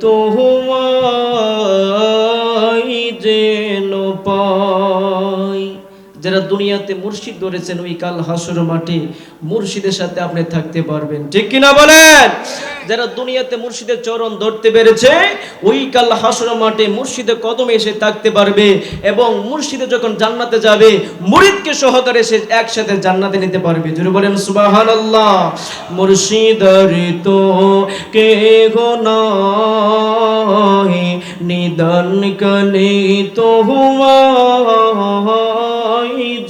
তোমায় যারা দুনিয়াতে মুর্শিদ ধরেছেন, ওই কাল হাসর মাঠে মুর্শিদের সাথে আপনি থাকতে পারবেন। ঠিক কিনা বলেন? যারা দুনিয়াতে মুর্শিদের চরণ ধরতে পেরেছে, ওই কাল হাসর মাঠে মুর্শিদের কদমে এসে থাকতে পারবে এবং মুর্শিদে যখন জান্নাতে যাবে, মুরিদকে সহকারে সে একসাথে জান্নাতে নিতে পারবে। জুড়ে বলেন, সুবহানাল্লাহ। মুর্শিদার তো কে গো নাই নিদান কলে তো হুমাই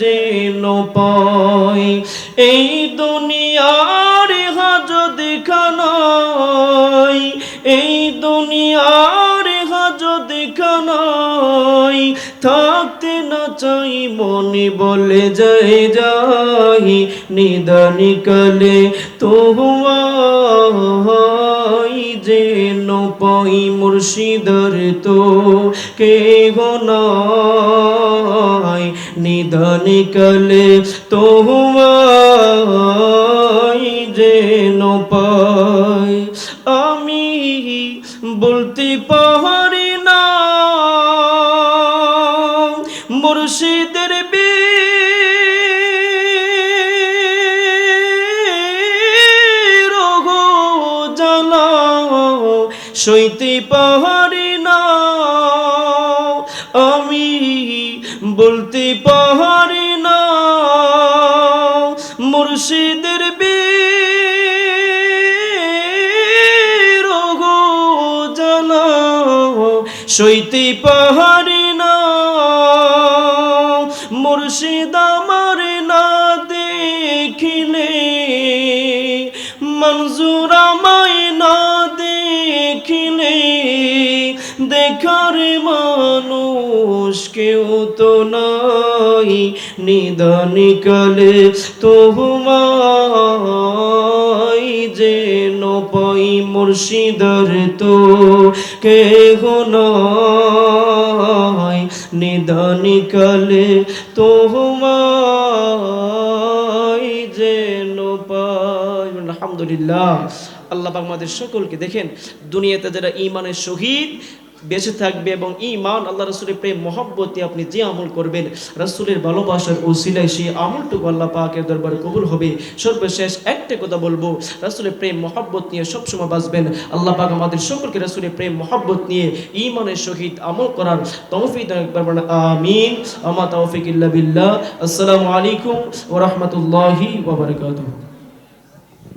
যেন পাই। এই দুনিয়ার হাজ দেখানাই এই দুনিয়ার হাজ দেখানাই থাকতে না চাই মনে বলে যাই যাই, নিদানি কালে তোমায় যেন পাই মুর্শিদর তো কে গনাই নিধন কলে তোমায় যেন পাই। আমি বলতে পারি সইতে পারি না আমি বলতে পারি না মুর্শিদের বীর জানা সইতে পারি না মুর্শিদ আমার না দেখিলে, মঞ্জুর আমায় না দেখিলে দেখার মানুষ, কেউ তো নাই নিদানি কালে তোমায় যেন পাই মুর্শিদার তো কে নাই নিদানি কালে তোমায় যেন পাই, আলহামদুলিল্লাহ। আল্লাহ আমাদের সকলকে দেখেন, দুনিয়াতে যারা ইমানের শহীদ, বেঁচে থাকবে এবং ইমান আল্লাহ রসুলের প্রেম মহব্বত আপনি যে আমল করবেন, রসুলের ভালোবাসার ওসিলায় সেই আমলটুকু আল্লাহ পাকের দরবারে কবুল হবে। সর্বশেষ একটা কথা বলব, রসুলের প্রেম, মহব্বত নিয়ে সবসময় বাঁচবেন। আল্লাহ পাক আমাদের সকলকে রসুলের প্রেম, মহব্বত নিয়ে ইমানের সহিত আমল করার তৌফিক আমিন। আমা তৌফিক বিল্লাহ। আসসালামু আলাইকুম ওয়া রাহমাতুল্লাহি ওয়া বারাকাতুহু।